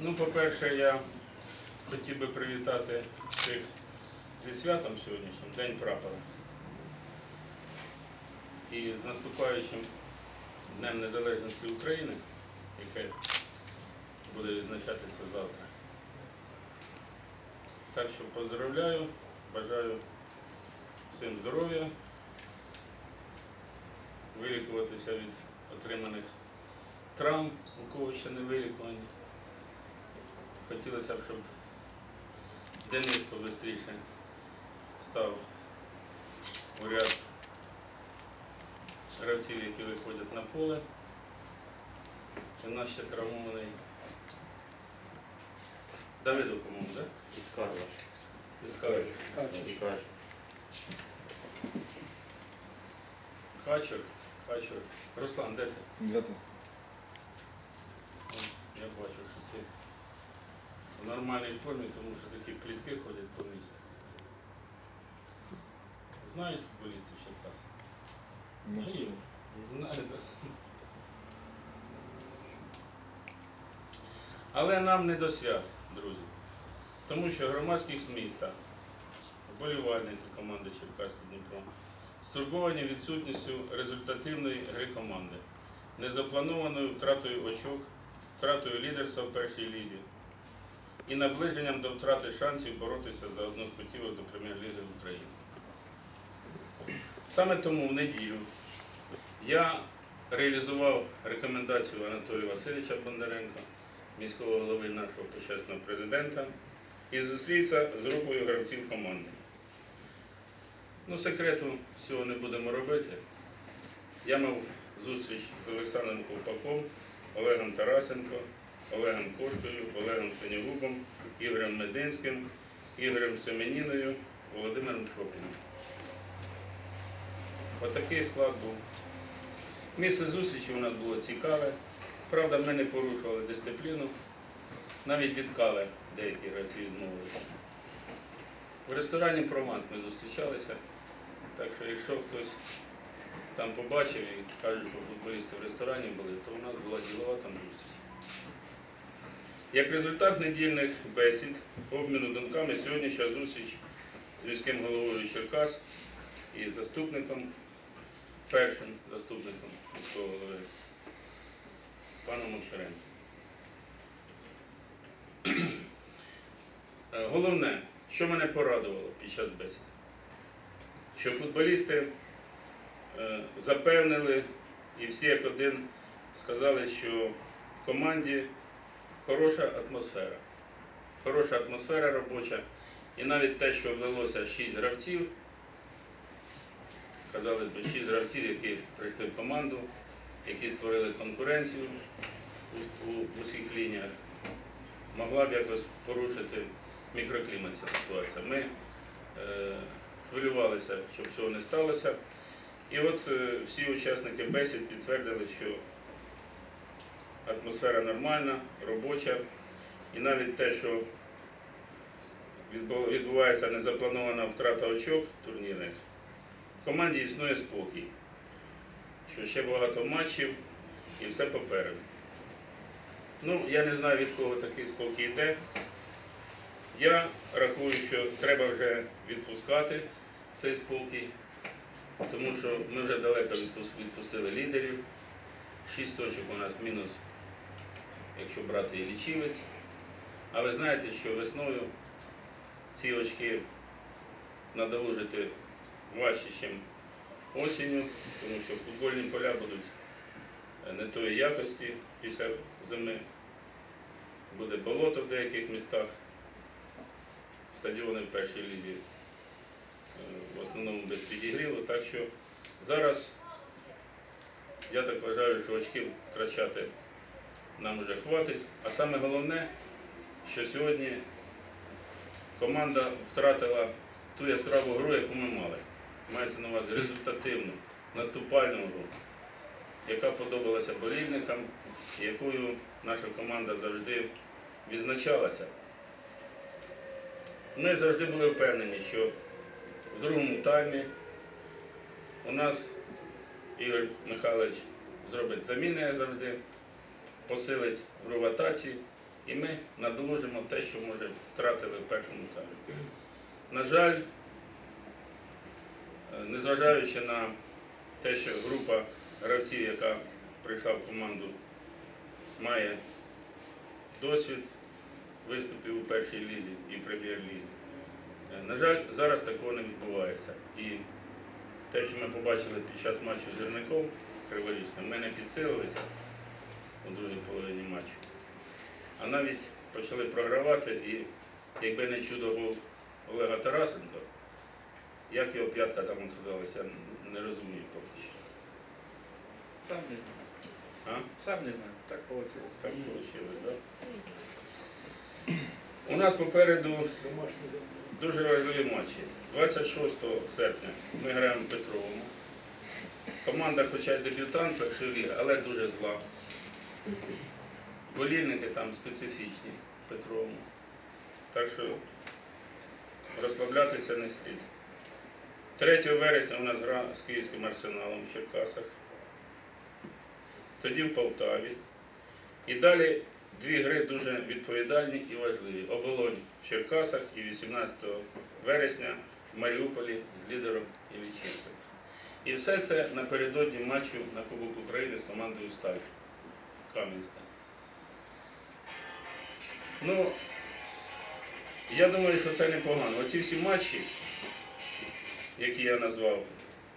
Ну, по-перше, я хотів би привітати всіх зі святом сьогоднішнім, День прапора. І з наступаючим Днем Незалежності України, яке буде відзначатися завтра. Так що поздравляю, бажаю всім здоров'я, вилікуватися від отриманих травм, у кого ще не вилікувані. Хотілося б, щоб Денис побистріше став у ряд гравців, які виходять на поле. У нас ще травмований Давидов, по-моєму, так? Іскар. Іскар. Хачер. Хачер. Руслан, де ти? Я бачу, в нормальній формі, тому що такі плітки ходять по місту. Знають футболістів Черкас? Ні. Але нам не до свят, друзі. Тому що громадськість міста, вболівальники команди Черкаський Дніпро, стурбовані відсутністю результативної гри команди, незапланованою втратою очок, втратою лідерства в першій лізі і наближенням до втрати шансів боротися за одну з путівок до Прем'єр-ліги України. Саме тому в неділю я реалізував рекомендацію Анатолія Васильовича Бондаренка, міського голови нашого почесного президента, і зустрівся з групою гравців команди. Ну, секрету цього не будемо робити. Я мав зустріч з Олександром Ковпаком, Олегом Тарасенко, Олегом Коштою, Олегом Синягубом, Ігорем Мединським, Ігорем Семеніною, Володимиром Шопіним. Отакий склад був. Місце зустрічі у нас було цікаве. Правда, ми не порушували дисципліну. Навіть від кави деякі гравці відмовилися. В ресторані Прованс ми зустрічалися. Так що, якщо хтось там побачив і кажуть, що футболісти в ресторані були, то у нас була ділова там зустріч. Як результат недільних бесід, обміну думками, сьогоднішня зустріч з міським головою Черкас і заступником, першим заступником міського голови, паном Мошкаренко. Е, Головне, що мене порадувало під час бесід, що футболісти е, запевнили і всі як один сказали, що в команді хороша атмосфера. Хороша атмосфера робоча. І навіть те, що вдалося 6 гравців, казали б, 6 гравців, які прийшли в команду, які створили конкуренцію у, у, усіх лініях, могла б якось порушити мікроклімат ця ситуація. Ми е, хвилювалися, щоб цього не сталося. І от е, всі учасники бесід підтвердили, що атмосфера нормальна, робоча, і навіть те, що відбувається незапланована втрата очок турнірних, в команді існує спокій, що ще багато матчів і все попереду. Ну, я не знаю, від кого такий спокій йде. Я рахую, що треба вже відпускати цей спокій, тому що ми вже далеко відпустили лідерів. Шість точок у нас мінус, якщо брати і лічівець. А ви знаєте, що весною ці очки надолужити важче, ніж осінню, тому що футбольні поля будуть е, не тої якості після зими. Буде болото в деяких містах. Стадіони в першій лізі е, в основному без підігріву. Так що зараз я так вважаю, що очків втрачати нам вже хватить. А саме головне, що сьогодні команда втратила ту яскраву гру, яку ми мали. Мається на увазі результативну, наступальну гру, яка подобалася болільникам, і якою наша команда завжди відзначалася. Ми завжди були впевнені, що в другому таймі у нас Ігор Михайлович зробить заміни, завжди, посилить в атаці І ми надолужимо те, що може втратили в першому таймі. На жаль, е, незважаючи на те, що група гравців, яка прийшла в команду, має досвід виступів у першій лізі і прем'єр-лізі. Е, На жаль, зараз такого не відбувається. І те, що ми побачили під час матчу з Гірником Криворізьким, ми не підсилилися у другій половині матчу, а навіть почали програвати і якби не чудо Олега Тарасенка, як його п'ятка там оказалася, не розумію поки що. Сам не знаю. А? Сам не знаю. Так вийшло. Так вийшло, так? У нас попереду дуже важливі матчі. 26 серпня ми граємо в Петровому. Команда, хоча й дебютант але дуже зла. Болільники там специфічні Петровому. Так що розслаблятися не слід. 3 вересня у нас гра з Київським арсеналом в Черкасах. Тоді в Полтаві. І далі дві гри дуже відповідальні і важливі. Оболонь в Черкасах і 18 вересня в Маріуполі з лідером Іллічинцем. І все це напередодні матчу на Кубок України з командою Сталь Кам'янська. Ну, я думаю, що це непогано. Оці всі матчі, які я назвав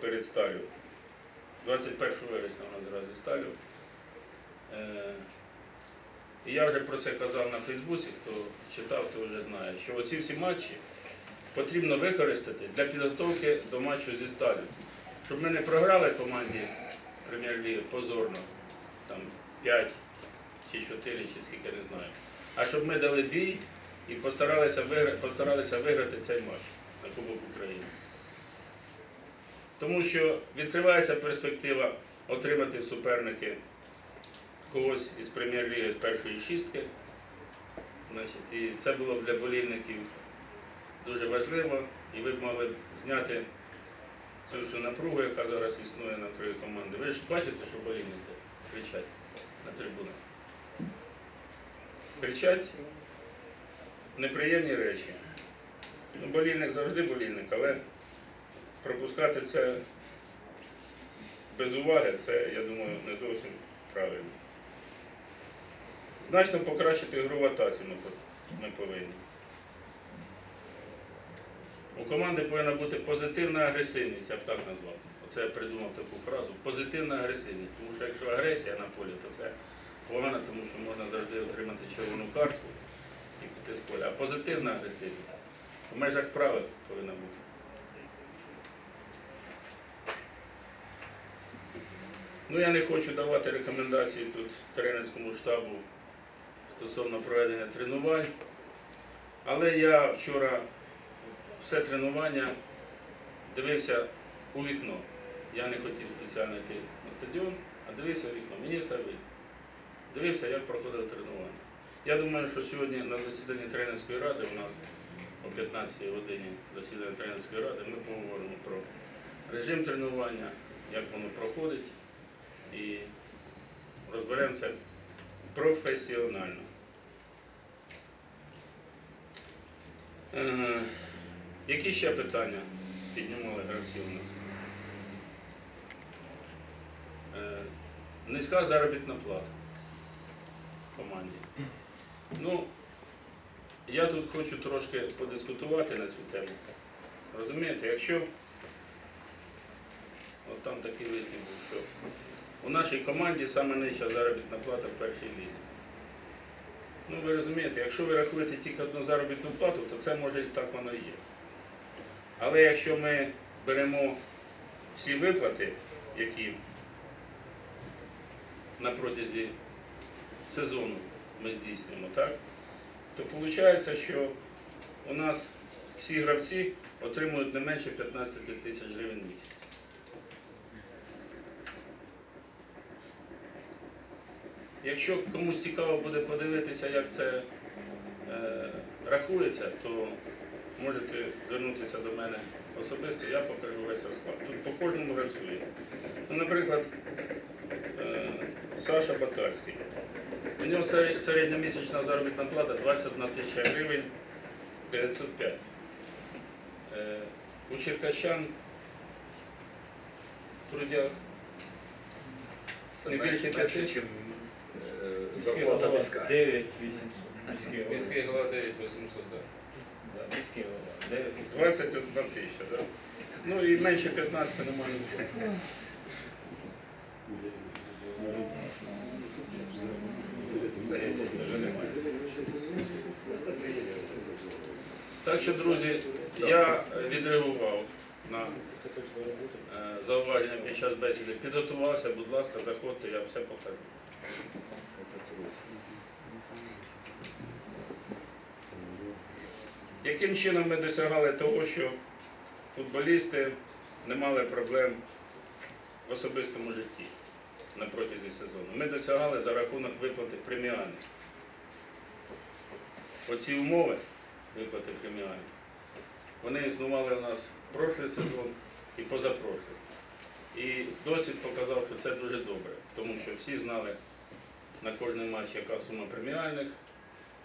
перед Сталю, 21 вересня у нас зразу Сталю. Е, я вже про це казав на Фейсбуці, хто читав, то вже знає, що оці всі матчі потрібно використати для підготовки до матчу зі Сталю. Щоб ми не програли команді прем'єр-ліги позорно, там 5 чи 4, чи скільки не знаю. А щоб ми дали бій і постаралися виграти, постаралися виграти цей матч на Кубок України. Тому що відкривається перспектива отримати суперники когось із прем'єр-ліги з першої шістки. Значить, і це було б для болільників дуже важливо, і ви б могли б зняти цю всю напругу, яка зараз існує на краю команди. Ви ж бачите, що болільники кричать на трибунах. Кричать неприємні речі. Ну, болільник завжди болільник, але пропускати це без уваги, це, я думаю, не зовсім правильно. Значно покращити гру в атаці ми, повинні. У команди повинна бути позитивна агресивність, я б так назвав. Оце я придумав таку фразу. Позитивна агресивність. Тому що якщо агресія на полі, то це погано, тому що можна завжди отримати червону картку і піти з поля. А позитивна агресивність в межах правил повинна бути. Ну, я не хочу давати рекомендації тут тренерському штабу стосовно проведення тренувань. Але я вчора все тренування дивився у вікно. Я не хотів спеціально йти на стадіон, а дивився вікно. Мені все видно. Дивився, як проходило тренування. Я думаю, що сьогодні на засіданні тренерської ради у нас о 15 годині засідання тренерської ради ми поговоримо про режим тренування, як воно проходить, і розберемося професіонально. Е, Які ще питання піднімали гравці у нас? Е, Низька заробітна плата команді. Ну, я тут хочу трошки подискутувати на цю тему. Розумієте, якщо от там такий був, що у нашій команді саме нижча заробітна плата в першій лізі. Ну, ви розумієте, якщо ви рахуєте тільки одну заробітну плату, то це може і так воно і є. Але якщо ми беремо всі виплати, які на протязі сезону ми здійснюємо, так, то виходить, що у нас всі гравці отримують не менше 15 тисяч гривень в місяць. Якщо комусь цікаво буде подивитися, як це е, рахується, то можете звернутися до мене особисто, я покажу весь розклад. Тут по кожному гравцю є. Ну, наприклад, Саша Батальський. У нього середньомісячна заробітна плата 21 тисяча гривень 905. Е, У черкащан трудяг Це Не більше менше, п'яти? ніж Міський зарплата голова міська. 9 800. Міський голова. 9800, так. Да, Міський голова 9 800. 21 тисяча, так? Ну і менше 15 немає. Так що, друзі, я відреагував на е, зауваження під час бесіди. Підготувався, будь ласка, заходьте, я все покажу. Яким чином ми досягали того, що футболісти не мали проблем в особистому житті на протязі сезону? Ми досягали за рахунок виплати преміальних. Оці умови виплати преміальних, вони існували у нас прошлий сезон і позапрошлий. І досвід показав, що це дуже добре, тому що всі знали на кожний матч, яка сума преміальних,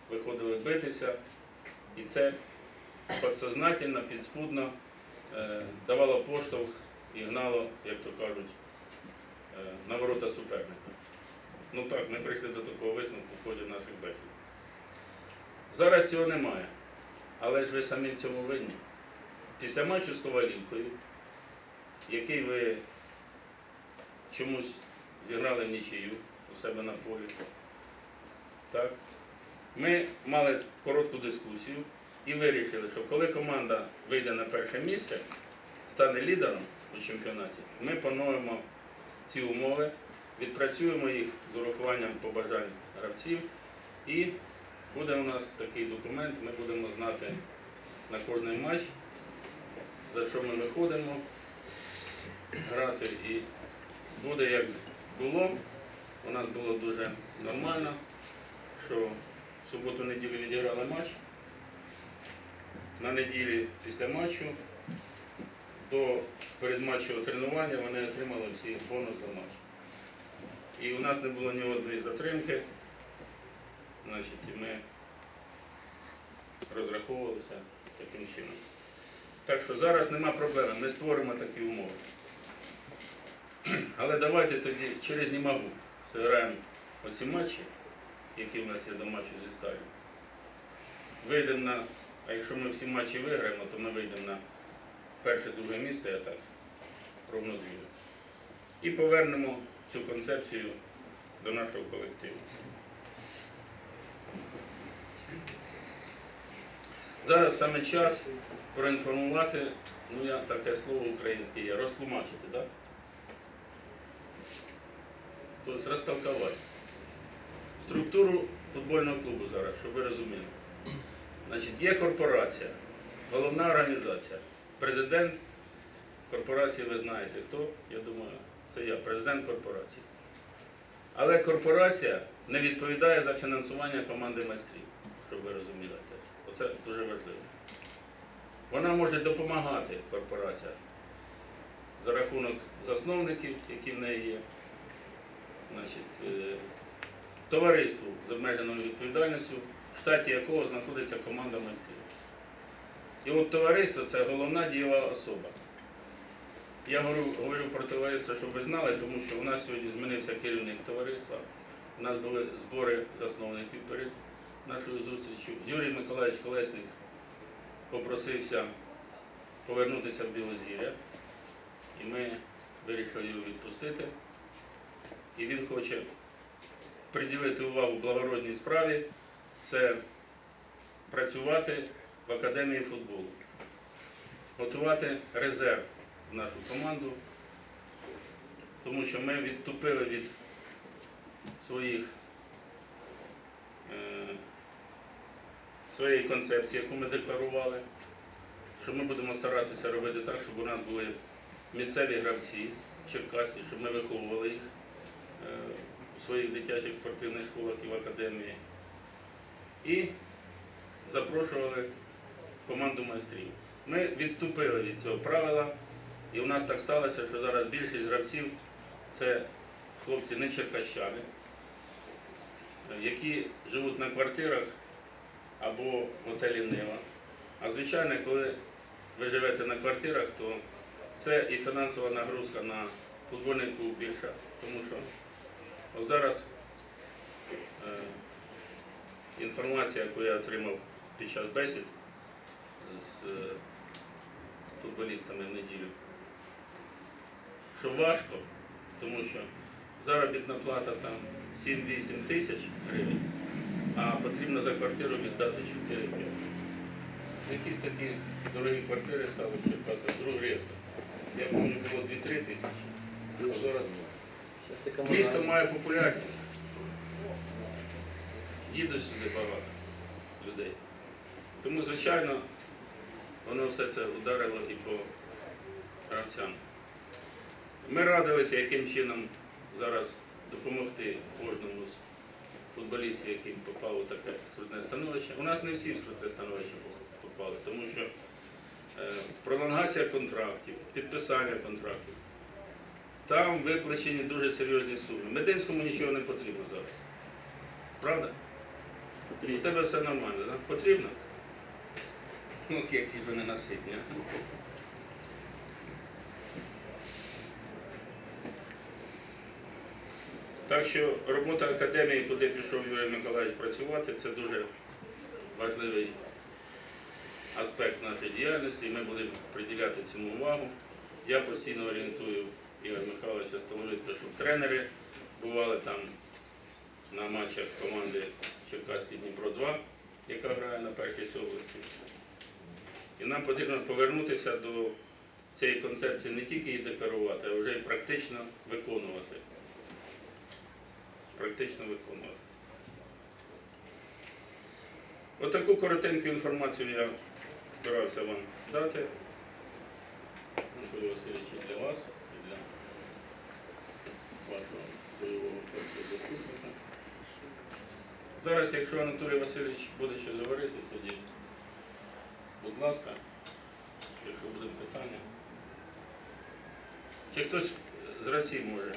виходили битися, і це підсознательно, підспудно е, давало поштовх і гнало, як то кажуть, е, на ворота суперника. Ну так, ми прийшли до такого висновку в ході наших бесід. Зараз цього немає. Але ж ви самі в цьому винні. Після матчу з Ковалівкою, який ви чомусь зіграли в нічию у себе на полі. Так? Ми мали коротку дискусію і вирішили, що коли команда вийде на перше місце, стане лідером у чемпіонаті, ми поновимо ці умови, відпрацюємо їх з урахуванням побажань гравців і буде у нас такий документ, ми будемо знати на кожний матч, за що ми виходимо грати. І буде як було. У нас було дуже нормально, що в суботу-неділю відіграли матч. На неділі після матчу до передматчевого тренування вони отримали всі бонус за матч. І у нас не було ні одної затримки. Значить, і ми розраховувалися таким чином. Так що зараз нема проблеми, ми створимо такі умови. Але давайте тоді через Німагу зіграємо оці матчі, які в нас є до матчу зі Сталю. Вийдемо на, а якщо ми всі матчі виграємо, то ми вийдемо на перше-друге місце, я так прогнозую. І повернемо цю концепцію до нашого колективу. Зараз саме час проінформувати, ну я таке слово українське є, розтлумачити, так? Тобто розтолкувати. Структуру футбольного клубу зараз, щоб ви розуміли. Значить, є корпорація, головна організація, президент корпорації, ви знаєте хто, я думаю, це я, президент корпорації. Але корпорація не відповідає за фінансування команди майстрів, щоб ви розуміли. Це. Дуже важливо. Вона може допомагати корпорація за рахунок засновників, які в неї є, значить, е, товариству з обмеженою відповідальністю, в штаті якого знаходиться команда майстрів. І от товариство це головна дієва особа. Я говорю, говорю про товариство, щоб ви знали, тому що у нас сьогодні змінився керівник товариства. У нас були збори засновників перед нашою зустрічю. Юрій Миколаївич Колесник попросився повернутися в Білозір'я, і ми вирішили його відпустити. І він хоче приділити увагу благородній справі це працювати в академії футболу, готувати резерв в нашу команду, тому що ми відступили від своїх е, своєї концепції, яку ми декларували, що ми будемо старатися робити так, щоб у нас були місцеві гравці черкаські, щоб ми виховували їх е, у своїх дитячих спортивних школах і в академії. І запрошували команду майстрів. Ми відступили від цього правила, і у нас так сталося, що зараз більшість гравців це хлопці не черкащани. які живуть на квартирах або готелі Нива. А звичайно, коли ви живете на квартирах, то це і фінансова нагрузка на футбольний клуб більша. Тому що от зараз е, інформація, яку я отримав під час бесід з е, футболістами в неділю, що важко, тому що заробітна плата там 7-8 тисяч гривень, а потрібно за квартиру віддати 4-5. Якісь такі дорогі квартири стали в Черкасах, вдруг різко. Я пам'ятаю, було 2-3 тисячі. А зараз місто має популярність. Їдуть сюди багато людей. Тому, звичайно, воно все це ударило і по гравцям. Ми радилися, яким чином зараз допомогти кожному з футболістів, який попав у таке скрутне становище. У нас не всі в скрутне становище попали, тому що е, пролонгація контрактів, підписання контрактів. Там виплачені дуже серйозні суми. Мединському нічого не потрібно зараз. Правда? У тебе все нормально, так? Потрібно? Ну, які ж вони наситні. Так що робота академії, куди пішов Юрій Миколаївич працювати, це дуже важливий аспект нашої діяльності, і ми будемо приділяти цьому увагу. Я постійно орієнтую Ігоря Михайловича Столовицького, щоб тренери бували там на матчах команди Черкаський Дніпро 2, яка грає на першій області. І нам потрібно повернутися до цієї концепції не тільки її декларувати, а вже й практично виконувати. Практично виконувати. Отаку коротеньку інформацію я збирався вам дати. Анатолій Васильович, і для вас, і для вашого заступника. Зараз, якщо Анатолій Васильович буде щось говорити, тоді, будь ласка, якщо буде питання. Чи хтось з Росії може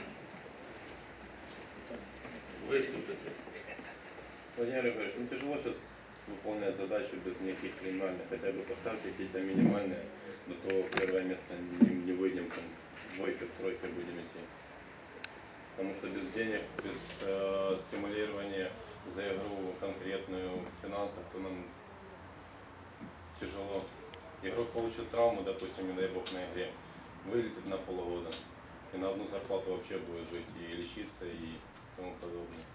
виступити? Владимир Григорьевич, ну тяжело сейчас выполнять задачу без никаких криминальных, хотя бы поставьте какие-то минимальные, до того в первое место не, не выйдем, там, в тройке будем идти. Потому что без денег, без э, стимулирования за игру конкретную в финансах, то нам тяжело. Игрок получит травму, допустим, не дай бог на игре, вылетит на полгода, и на одну зарплату вообще будет жить и лечиться и тому подобное.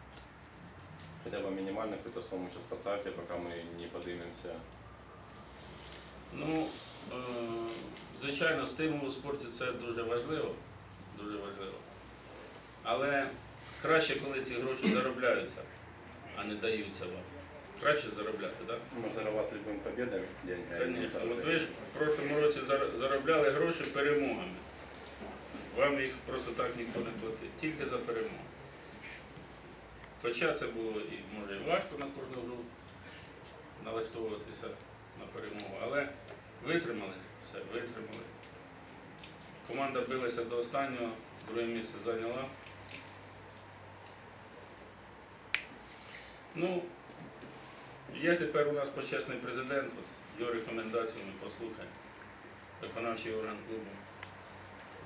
Хотя бы минимально какую-то сумму сейчас поставьте, пока мы не поднимемся. Ну, е, звичайно, стимул у спорті це дуже важливо. Дуже важливо. Але краще, коли ці гроші заробляються, а не даються вам. Краще заробляти, так? Мы зарабатываем победами деньги. а не Звісно. так От же. ви ж в прошлому році зар- заробляли гроші перемогами. Вам їх просто так ніхто не платить, тільки за перемогу. Хоча це було і може і важко на кожну гру налаштовуватися на перемогу, але витримали все, витримали. Команда билася до останнього, друге місце зайняла. Ну, є тепер у нас почесний президент, от його рекомендацію ми. Виконавчий орган клубу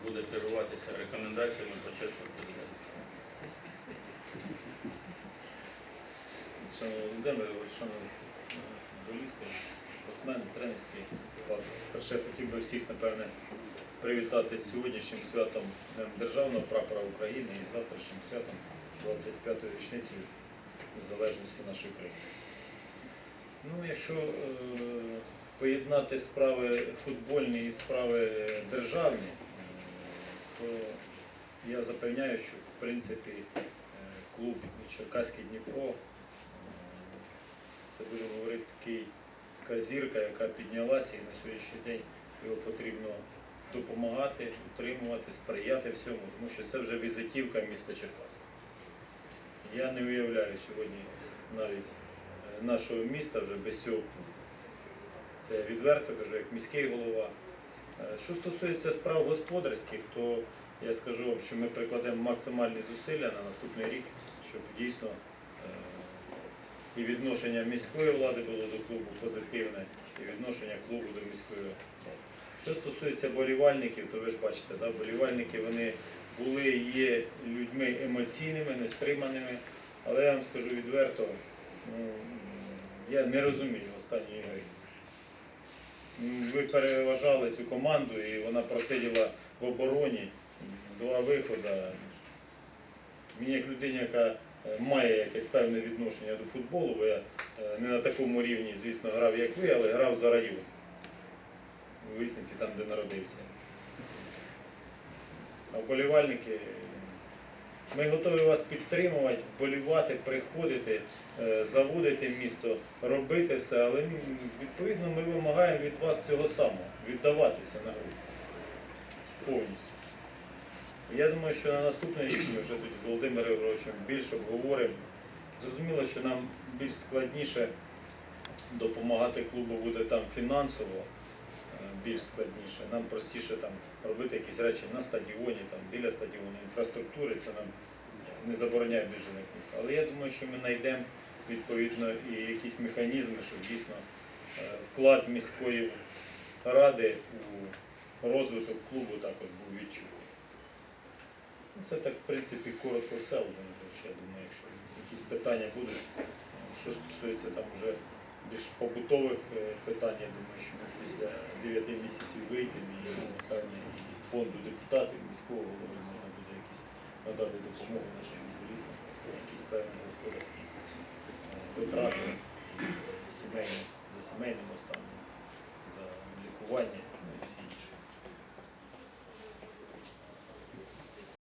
буде керуватися рекомендаціями почесного президента. Шановний Володимир, е, футболісти, спортсмени, тренерський склад. Перше, хотів би всіх, напевне, привітати з сьогоднішнім святом Днем Державного прапора України і завтрашнім святом 25-ї річниці незалежності нашої країни. Ну, якщо е, поєднати справи футбольні і справи державні, е, то я запевняю, що в принципі е, клуб Черкаський Дніпро е, це будемо говорити такий така зірка, яка піднялася і на сьогоднішній день його потрібно допомагати, утримувати, сприяти всьому, тому що це вже візитівка міста Черкаси. Я не уявляю сьогодні навіть е, нашого міста вже без цього. Це відверто кажу, як міський голова. Е, Що стосується справ господарських, то я скажу вам, що ми прикладемо максимальні зусилля на наступний рік, щоб дійсно і відношення міської влади було до клубу позитивне, і відношення клубу до міської влади. Що стосується болівальників, то ви ж бачите, да, болівальники вони були є людьми емоційними, нестриманими, але я вам скажу відверто, ну, я не розумію останньої гри. Ви переважали цю команду і вона просиділа в обороні два виходи. Мені як людині, яка має якесь певне відношення до футболу, бо я е, не на такому рівні, звісно, грав, як ви, але грав за район. У Висниці, там, де народився. А вболівальники, ми готові вас підтримувати, вболівати, приходити, е, заводити місто, робити все, але відповідно ми вимагаємо від вас цього самого, віддаватися на гру повністю. Я думаю, що на наступний рік ми вже тоді з Володимиром Ігоровичем більш обговоримо. Зрозуміло, що нам більш складніше допомагати клубу буде там фінансово, е, більш складніше. Нам простіше там робити якісь речі на стадіоні, там, біля стадіону, інфраструктури, це нам не забороняє бюджетний курс. Але я думаю, що ми знайдемо відповідно і якісь механізми, щоб дійсно е, вклад міської ради у розвиток клубу також був відчутний. Ну, Це так, в принципі, коротко все, Ігорович. Я думаю, якщо якісь питання будуть, е, що стосується там вже більш побутових е, питань, я думаю, що ми після 9 місяців вийдемо і я думаю, і з фонду депутатів, міського голови можна буде якісь надати допомогу нашим футболістам, якісь певні господарські е, витрати сімейні, за сімейним станом, за лікування